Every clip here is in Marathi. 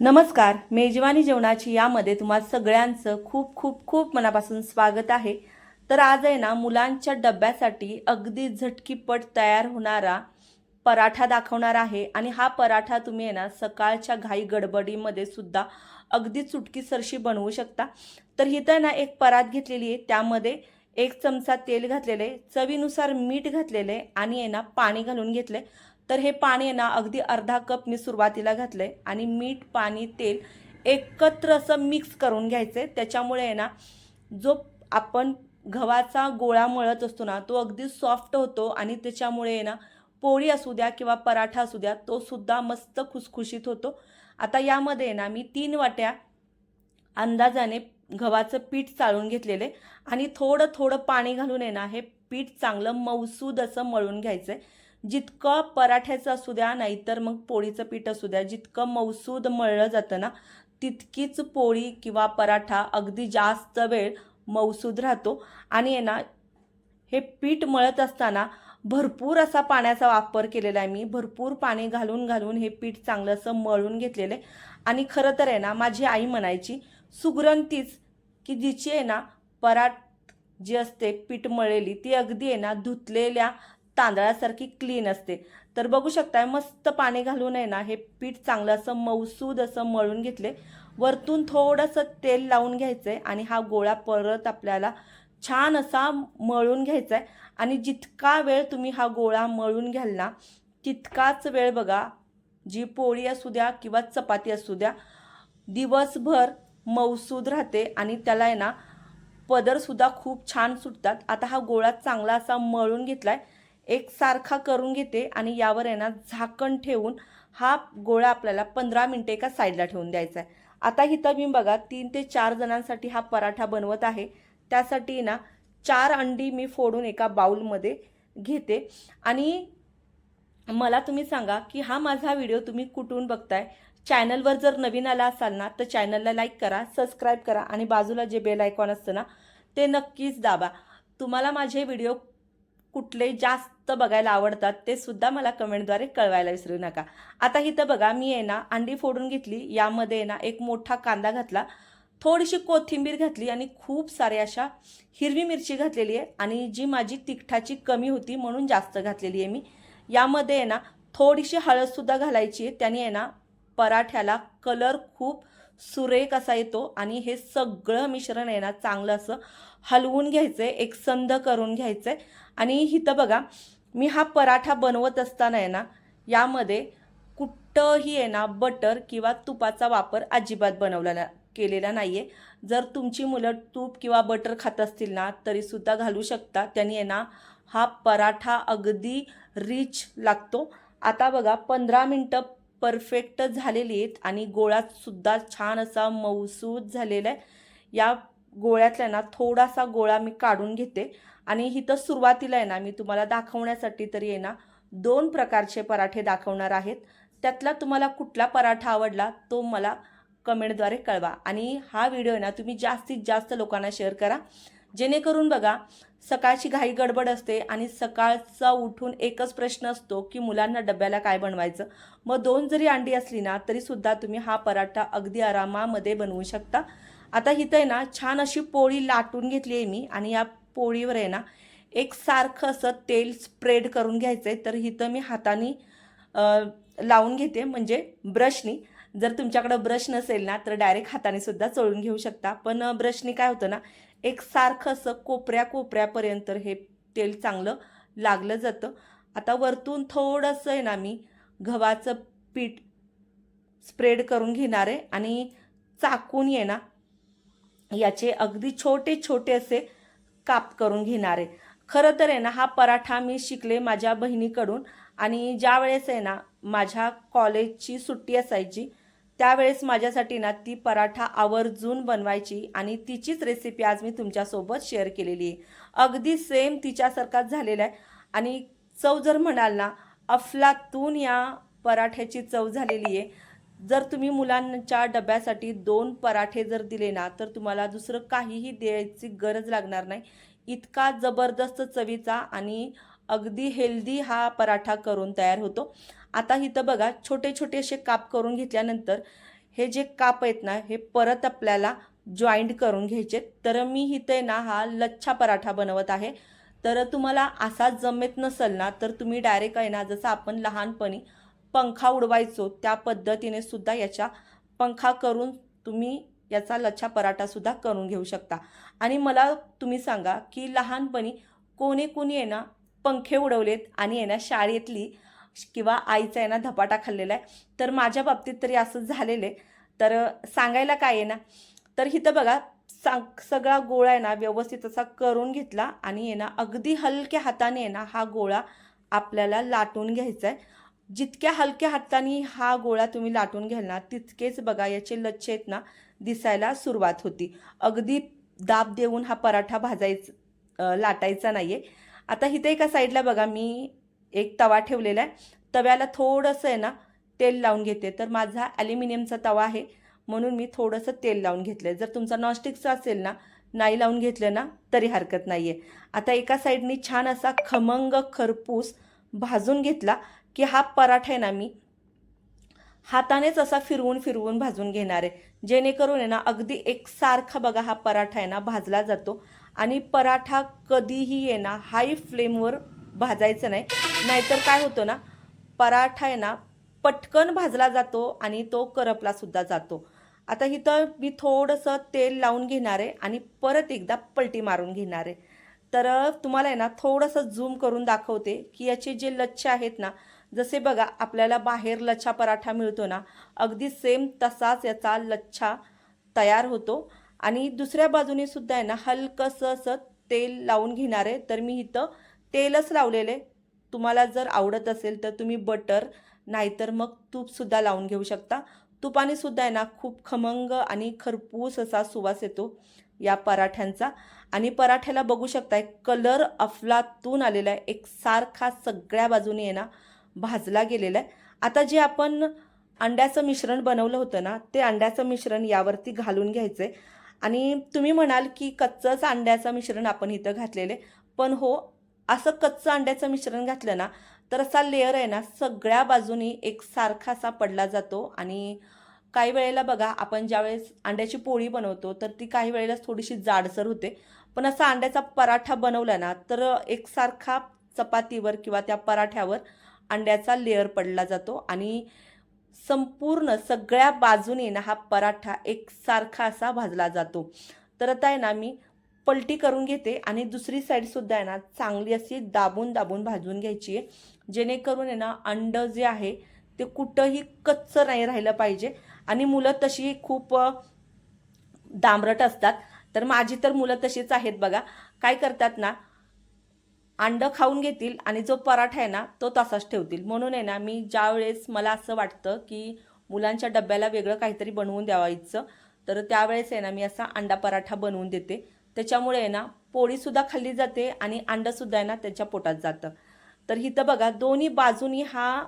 नमस्कार मेजवानी जेवणाची यामध्ये तुम्हा सगळ्यांचं खूप खूप खूप मनापासून स्वागत आहे. तर आज आहे ना मुलांच्या डब्यासाठी अगदी झटकीपट तयार होणारा पराठा दाखवणार आहे. आणि हा पराठा तुम्ही आहे ना सकाळच्या घाई गडबडीमध्ये सुद्धा अगदी चुटकीसरशी बनवू शकता. तर इथं ना एक परात घेतलेली आहे. त्यामध्ये एक चमचा तेल घातलेले चवीनुसार मीठ घातलेले आणि आहे ना पाणी घालून घेतले तर हे पाणी आहे ना अगदी अर्धा कप मी सुरुवातीला घातलं आहे आणि मीठ पाणी तेल एकत्र असं मिक्स करून घ्यायचं आहे त्याच्यामुळे आहे ना जो आपण गव्हाचा गोळा मळत असतो ना तो अगदी सॉफ्ट होतो आणि त्याच्यामुळे आहे ना पोळी असू द्या किंवा पराठा असू द्या तो सुद्धा मस्त खुसखुशीत होतो. आता यामध्ये आहे ना मी तीन वाट्या अंदाजाने गव्हाचं पीठ चाळून घेतलेले आणि थोडं थोडं पाणी घालून आहे ना हे पीठ चांगलं मौसूद असं मळून घ्यायचं आहे जितकं पराठ्याचं असू द्या नाहीतर मग पोळीचं पीठ असू द्या जितकं मौसूद मळलं जातं ना तितकीच पोळी किंवा पराठा अगदी जास्त वेळ मौसूद राहतो. आणि आहे ना हे पीठ मळत असताना भरपूर असा पाण्याचा वापर केलेला आहे मी. भरपूर पाणी घालून घालून हे पीठ चांगलं असं मळून घेतलेलं आहे. आणि खरं तर आहे ना माझी आई म्हणायची सुगरण तीच की जिची आहे ना पराठ जी असते पीठ मळलेली ती अगदी आहे ना धुतलेल्या तांदळासारखी क्लीन असते. तर बघू शकताय मस्त पाणी घालून आहे ना हे पीठ चांगलं असं मौसूद असं मळून घेतले वरतून थोडंसं तेल लावून घ्यायचं आहे आणि हा गोळा परत आपल्याला छान असा मळून घ्यायचा आहे आणि जितका वेळ तुम्ही हा गोळा मळून घ्याल ना तितकाच वेळ बघा जी पोळी असू द्या किंवा चपाती असू द्या दिवसभर मौसूद राहते आणि त्याला आहे ना पदरसुद्धा खूप छान सुटतात. आता हा गोळा चांगला असा मळून घेतला आहे एकसारखा करून घेते आणि यावर आहे ना झाकण ठेवून हा गोळा आपल्याला पंधरा मिनटे एका साईडला ठेवून द्यायचा आहे. आता इथं मी बघा तीन ते चार जणांसाठी हा पराठा बनवत आहे. त्यासाठी ना चार अंडी मी फोडून एका बाउलमध्ये घेते. आणि मला तुम्ही सांगा की हा माझा व्हिडिओ तुम्ही कुठून बघताय? चॅनलवर जर नवीन आला असाल ना तर चॅनलला लाईक करा सबस्क्राईब करा आणि बाजूला जे बेल आयकॉन असतं ना ते नक्कीच दाबा. तुम्हाला माझे व्हिडिओ कुठले जास्त बघायला आवडतात ते सुद्धा मला कमेंटद्वारे कळवायला विसरू नका. आता इथं बघा मी आहे ना अंडी फोडून घेतली यामध्ये आहे ना एक मोठा कांदा घातला थोडीशी कोथिंबीर घातली आणि खूप साऱ्या अशा हिरवी मिरची घातलेली आहे आणि जी माझी तिखटाची कमी होती म्हणून जास्त घातलेली आहे मी. यामध्ये आहे ना थोडीशी हळदसुद्धा घालायची आहे त्याने आहे ना पराठ्याला कलर खूप सुरेख असा येतो आणि हे सगळं मिश्रण आहे ना चांगलं असं हलवून घ्यायचं आहे एकसंध करून घ्यायचं आहे आणि इथं बघा मी हा पराठा बनवत असताना आहे ना यामध्ये कुठंही आहे ना बटर किंवा तुपाचा वापर अजिबात बनवला केलेला नाही आहे जर तुमची मुलं तूप किंवा बटर खात असतील ना तरीसुद्धा घालू शकता. त्यांनी आहे ना हा पराठा अगदी रिच लागतो. आता बघा पंधरा मिनटं परफेक्ट झालेली आहेत आणि गोळासुद्धा छान असा मऊसूद झालेला आहे. या गोळ्यातला ना थोडासा गोळा मी काढून घेते. आणि इथं सुरुवातीला आहे ना मी तुम्हाला दाखवण्यासाठी तरी आहे ना दोन प्रकारचे पराठे दाखवणार आहेत. त्यातला तुम्हाला कुठला पराठा आवडला तो मला कमेंटद्वारे कळवा. आणि हा व्हिडिओ आहे ना तुम्ही जास्तीत जास्त लोकांना शेअर करा. जेणेकरून बघा सकाळची घाई गडबड असते आणि सकाळचा उठून एकच प्रश्न असतो की मुलांना डब्याला काय बनवायचं? मग दोन जरी अंडी असली ना तरीसुद्धा तुम्ही हा पराठा अगदी आरामामध्ये बनवू शकता. आता इथं आहे ना छान अशी पोळी लाटून घेतली आहे मी आणि या पोळीवर आहे ना एक सारखं असं तेल स्प्रेड करून घ्यायचं आहे तर इथं मी हाताने लावून घेते म्हणजे ब्रशनी. जर तुमच्याकडं ब्रश नसेल ना तर डायरेक्ट हाताने सुद्धा चोळून घेऊ शकता. पण ब्रशनी काय होतं ना एक सारखं असं कोपऱ्या कोपऱ्यापर्यंत हे तेल चांगलं लागलं जातं. आता वरतून थोडंसं आहे ना मी गव्हाचं पीठ स्प्रेड करून घेणार आहे आणि चाकून ये ना याचे अगदी छोटे छोटे असे काप करून घेणार आहे. खरं तर आहे ना हा पराठा मी शिकले माझ्या बहिणीकडून आणि ज्या वेळेस आहे ना माझ्या कॉलेजची सुट्टी असायची त्यावेळेस माझ्यासाठी ना ती पराठा आवर्जून बनवायची आणि तिचीच रेसिपी आज मी तुमच्यासोबत शेअर केलेली आहे. अगदी सेम तिच्यासारखाच झालेला आहे. आणि चव जर म्हणाल ना अफलातून या पराठ्याची चव झालेली आहे. जर तुम्ही मुलांच्या डब्यासाठी दोन पराठे जर दिले ना तर तुम्हाला दुसरं काहीही द्यायची गरज लागणार नाही. इतका जबरदस्त चवीचा आणि अगदी हेल्दी हा पराठा करून तयार होतो. आता इथं बघा छोटे छोटे असे काप करून घेतल्यानंतर हे जे काप आहेत ना हे परत आपल्याला जॉईंट करून घ्यायचे. तर मी इथे ना हा लच्छा पराठा बनवत आहे. तर तुम्हाला असा जमेत नसेल ना तर तुम्ही डायरेक्ट आहे ना जसं आपण लहानपणी पंखा उडवायचो त्या पद्धतीने सुद्धा याच्या पंखा करून तुम्ही याचा लच्छा पराठासुद्धा करून घेऊ शकता. आणि मला तुम्ही सांगा की लहानपणी कोणी कोणी आहे ना पंखे उडवलेत आणि आहे ना शाळेतली किंवा आईचा आहे ना धपाटा खाल्लेला आहे. तर माझ्या बाबतीत तरी असं झालेलं आहे. तर सांगायला काय आहे ना तर इथं बघा सांग सगळा गोळा आहे ना व्यवस्थित असा करून घेतला आणि आहे ना अगदी हलक्या हाताने आहे ना हा गोळा आपल्याला लाटून घ्यायचा आहे. जितक्या हलक्या हाताने हा गोळा तुम्ही लाटून घ्याल ना तितकेच बघा याचे लच्छे आहेत ना दिसायला सुरुवात होती. अगदी दाब देऊन हा पराठा भाजायचा लाटायचा नाही आहे आता इथे एका साईडला बघा मी एक तवा ठेवलेला आहे. तव्याला थोडंसं आहे ना तेल लावून घेते. तर माझा ॲल्युमिनियमचा तवा आहे. म्हणून मी थोडंसं तेल लावून घेतलं आहे जर तुमचा नॉनस्टिकचा असेल ना नाही लावून घेतलं ना तरी हरकत नाही आहे आता एका साईडनी छान असा खमंग खरपूस भाजून घेतला की हा पराठा आहे ना मी हातानेच असा फिरवून फिरवून भाजून घेणार आहे. जेणेकरून आहे ना अगदी एकसारखा बघा हा पराठा आहे ना भाजला जातो. आणि पराठा कधीही आहे ना हाय फ्लेमवर भाजायचं नाही. नाहीतर काय होतं ना पराठा आहे ना पटकन भाजला जातो आणि तो करपला सुद्धा जातो. आता इथं मी थोडंसं तेल लावून घेणार आहे आणि परत एकदा पलटी मारून घेणार आहे. तर तुम्हाला आहे ना थोडंसं झूम करून दाखवते की याचे जे लच्छे आहेत ना जसे बघा आपल्याला बाहेर लच्छा पराठा मिळतो ना अगदी सेम तसाच याचा लच्छा तयार होतो. आणि दुसऱ्या बाजूने सुद्धा आहे ना हलकंसं असं तेल लावून घेणार आहे. तर मी इथं तेलच लावलेले. तुम्हाला जर आवडत असेल तर तुम्ही बटर नाहीतर मग तूपसुद्धा लावून घेऊ शकता. तुपाने सुद्धा आहे ना खूप खमंग आणि खरपूस असा सुवास येतो या पराठ्यांचा. आणि पराठ्याला बघू शकताय कलर अफलातून आलेला आहे. एक सारखा सगळ्या बाजूने आहे ना भाजला गेलेला आहे. आता जे आपण अंड्याचं मिश्रण बनवलं होतं ना ते अंड्याचं मिश्रण यावरती घालून घ्यायचं आहे आणि तुम्ही म्हणाल की कच्चंच अंड्याचं मिश्रण आपण इथं घातलेलं आहे. पण हो असं कच्चं अंड्याचं मिश्रण घातलं ना तर असा लेअर आहे ना सगळ्या बाजूनी एक सारखा असा पडला जातो. आणि काही वेळेला बघा आपण ज्यावेळेस अंड्याची पोळी बनवतो तर ती काही वेळेला थोडीशी जाडसर होते. पण असा अंड्याचा पराठा बनवला ना तर एकसारखा चपातीवर किंवा त्या पराठ्यावर अंड्याचा लेअर पडला जातो. आणि संपूर्ण सगळ्या बाजूने ना हा पराठा एकसारखा असा भाजला जातो. तर आता आहे ना मी पलटी करून घेते आणि दुसरी साईडसुद्धा आहे ना चांगली अशी दाबून दाबून भाजून घ्यायची आहे. जेणेकरून आहे ना अंडं जे आहे ते कुठंही कच्चं नाही राहिलं पाहिजे. आणि मुलं तशी खूप दामरट असतात. तर माझी तर मुलं तशीच आहेत बघा. काय करतात ना अंडं खाऊन घेतील आणि जो पराठा आहे ना तो तसाच ठेवतील. म्हणून आहे ना मी ज्यावेळेस मला असं वाटतं की मुलांच्या डब्याला वेगळं काहीतरी बनवून द्यावायचं तर त्यावेळेस आहे ना मी असा अंडा पराठा बनवून देते. त्याच्यामुळे आहे ना पोळीसुद्धा खाल्ली जाते आणि अंडंसुद्धा आहे ना त्याच्या पोटात जातं. तर इथं बघा दोन्ही बाजूनी हा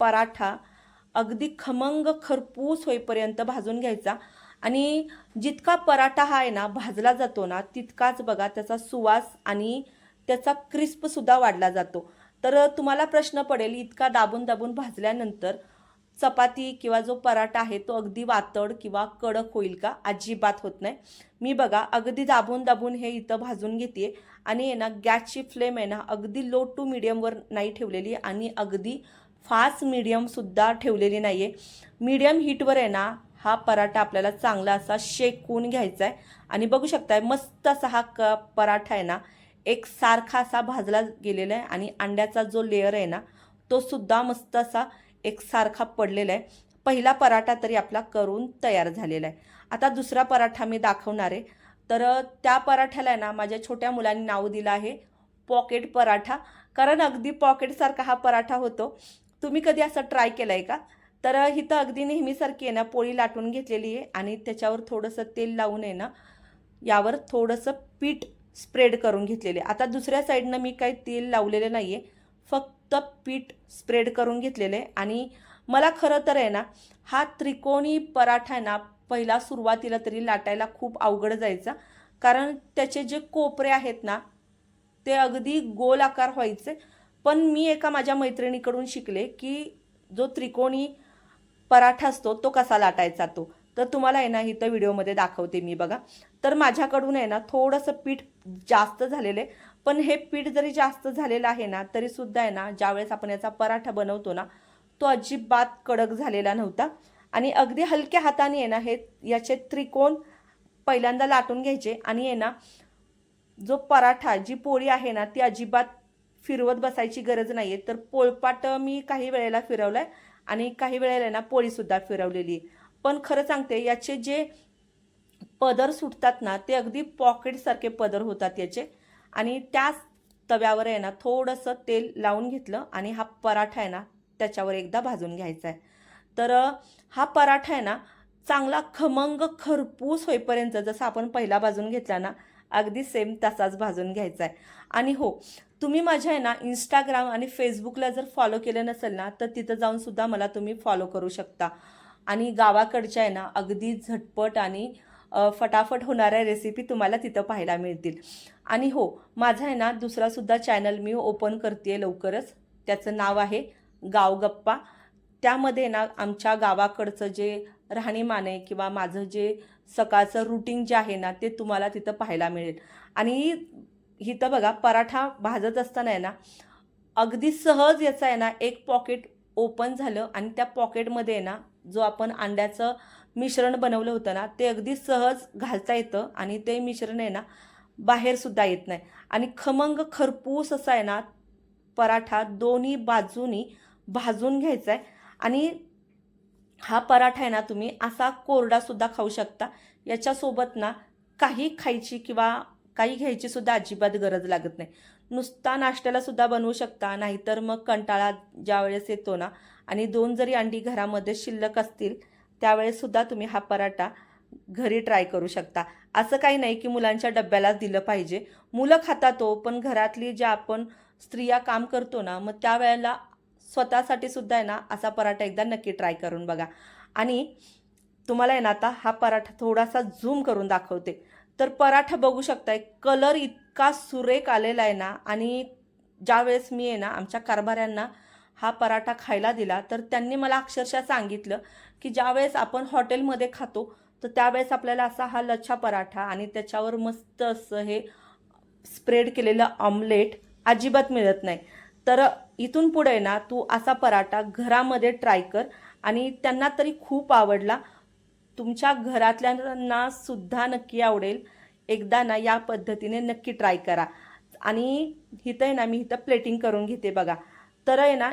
पराठा अगदी खमंग खरपूस होईपर्यंत भाजून घ्यायचा. आणि जितका पराठा हा आहे ना भाजला जातो ना तितकाच बघा त्याचा सुवास आणि त्याचा क्रिस्पसुद्धा वाढला जातो. तर तुम्हाला प्रश्न पडेल इतका दाबून दाबून भाजल्यानंतर चपाती किंवा जो पराठा आहे तो अगदी वातड किंवा कडक होईल का? अजिबात होत नाही. मी बघा अगदी दाबून दाबून हे इथं भाजून घेते आणि आहे ना गॅसची फ्लेम आहे ना अगदी लो टू मिडियमवर नाही ठेवलेली आणि अगदी फास्ट मिडियमसुद्धा ठेवलेली नाही आहे मीडियम हीटवर आहे ना हा पराठा आपल्याला चांगला असा शेकून घ्यायचा आहे आणि बघू शकताय मस्त असा हा क पराठा आहे ना एक सारखा असा भाजला गेलेला आहे आणि अंड्याचा जो लेअर आहे ना तो सुद्धा मस्त असा एकसारखा पडलेला आहे. पहिला पराठा तरी आपला करून तयार झालेला आहे. आता दुसरा पराठा मी दाखवणार आहे. तर त्या पराठ्याला आहे ना माझ्या छोट्या मुलांनी नाव दिलं आहे पॉकेट पराठा. कारण अगदी पॉकेटसारखा हा पराठा होतो. तुम्ही कधी असं ट्राय केलं आहे का? तर इथं अगदी नेहमीसारखी आहे ना पोळी लाटून घेतलेली आहे आणि त्याच्यावर थोडंसं तेल लावून आहे ना यावर थोडंसं पीठ स्प्रेड करून घेतलेले आता दुसऱ्या साईडनं मी काही तेल लावलेलं नाही आहे फक्त पीठ स्प्रेड करून घेतलेलं. आहे आणि मला खरं तर आहे ना हा त्रिकोणी पराठा आहे ना पहिला सुरुवातीला तरी लाटायला खूप अवघड जायचा. कारण त्याचे जे कोपरे आहेत ना ते अगदी गोल आकार व्हायचे. पण मी एका माझ्या मैत्रिणीकडून शिकले की जो त्रिकोणी पराठा असतो तो कसा लाटायचा तो. तर तुम्हाला आहे ना इथं व्हिडिओमध्ये दाखवते मी बघा. तर माझ्याकडून आहे ना थोडंसं पीठ जास्त झालेलं आहे. पण हे पीठ जरी जास्त झालेलं आहे ना तरी सुद्धा आहे ना ज्यावेळेस आपण याचा पराठा बनवतो ना तो अजिबात कडक झालेला नव्हता. आणि अगदी हलक्या हाताने आहे ना हे याचे त्रिकोण पहिल्यांदा लाटून घ्यायचे आणि आहे ना जो पराठा जी पोळी आहे ना ती अजिबात फिरवत बसायची गरज नाही आहे तर पोळपाट मी काही वेळेला फिरवलं आहे आणि काही वेळेला ना पोळीसुद्धा फिरवलेली आहे. पण खरं सांगते याचे जे पदर सुटतात ना ते अगदी पॉकेटसारखे पदर होतात याचे. आणि त्याच तव्यावर आहे ना थोडंसं तेल लावून घेतलं आणि हा पराठा आहे ना त्याच्यावर एकदा भाजून घ्यायचा आहे तर हा पराठा आहे ना चांगला खमंग खरपूस होईपर्यंत जसं आपण पहिला भाजून घेतला ना अगदी सेम तसाच भाजून घ्यायचा आहे आणि हो तुम्ही माझ्या आहे ना इंस्टाग्राम आणि फेसबुकला जर फॉलो केलं नसेल ना तर तिथं जाऊनसुद्धा मला तुम्ही फॉलो करू शकता. आणि गावाकडच्या आहे ना अगदी झटपट आणि फटाफट होणाऱ्या रेसिपी तुम्हाला तिथं पाहायला मिळतील. आणि हो माझा आहे ना दुसरासुद्धा चॅनल मी ओपन करते लवकरच. त्याचं नाव आहे गावगप्पा. त्यामध्ये ना आमच्या गावाकडचं जे राहणीमान आहे किंवा माझं जे सकाळचं रुटीन जे आहे ना ते तुम्हाला तिथं पाहायला मिळेल. आणि इथं बघा पराठा भाजत असताना आहे ना अगदी सहज याचं आहे ना एक पॉकेट ओपन झालं आणि त्या पॉकेटमध्ये आहे ना जो आपण अंड्याचं मिश्रण बनवलं होतं ना ते अगदी सहज घालता येतं आणि ते मिश्रण आहे ना बाहेरसुद्धा येत नाही. आणि खमंग खरपूस असा आहे ना पराठा दोन्ही बाजूनी भाजून घ्यायचा आहे आणि हा पराठा आहे ना तुम्ही असा कोरडासुद्धा खाऊ शकता. याच्यासोबत ना काही खायची किंवा काही घ्यायची सुद्धा अजिबात गरज लागत नाही. नुसता नाश्त्याला सुद्धा बनवू शकता नाहीतर मग कंटाळा ज्यावेळेस येतो ना आणि दोन जरी अंडी घरामध्ये शिल्लक असतील त्यावेळेससुद्धा तुम्ही हा पराठा घरी ट्राय करू शकता. असं काही नाही की मुलांच्या डब्यालाच दिलं पाहिजे. मुलं खातात तो पण घरातली ज्या आपण स्त्रिया काम करतो ना मग त्यावेळेला स्वतःसाठी सुद्धा आहे ना असा पराठा एकदा नक्की ट्राय करून बघा. आणि तुम्हाला आहे ना आता हा पराठा थोडासा झूम करून दाखवते. तर पराठा बघू शकताय कलर इतका सुरेख आलेला आहे ना आणि ज्यावेळेस मी आहे ना आमच्या कारभाऱ्यांना हा पराठा खायला दिला तर त्यांनी मला अक्षरशः सांगितलं की ज्यावेळेस आपण हॉटेलमध्ये खातो तर त्यावेळेस आपल्याला असा हा लच्छा पराठा आणि त्याच्यावर मस्त असं हे स्प्रेड केलेलं ऑमलेट अजिबात मिळत नाही. तर इथून पुढे ना तू असा पराठा घरामध्ये ट्राय कर आणि त्यांना तरी खूप आवडला. तुमच्या घरातल्यांना सुद्धा नक्की आवडेल. एकदा ना या पद्धतीने नक्की ट्राय करा. आणि इथं आहे ना मी इथं प्लेटिंग करून घेते बघा. तर आहे ना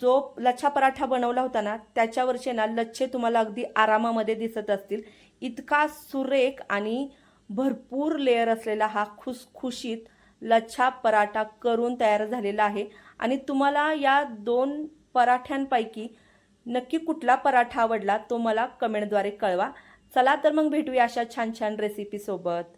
जो लच्छा पराठा बनवला होता ना त्याच्यावरचे ना लच्छे तुम्हाला अगदी आरामामध्ये दिसत असतील. इतका सुरेख आणि भरपूर लेअर असलेला हा खुसखुशीत लच्छा पराठा करून तयार झालेला आहे. आणि तुम्हाला या दोन पराठ्यांपैकी नक्की कुठला पराठा आवडला तो मला कमेंटद्वारे कळवा. चला तर मग भेटूया अशा छान छान रेसिपीसोबत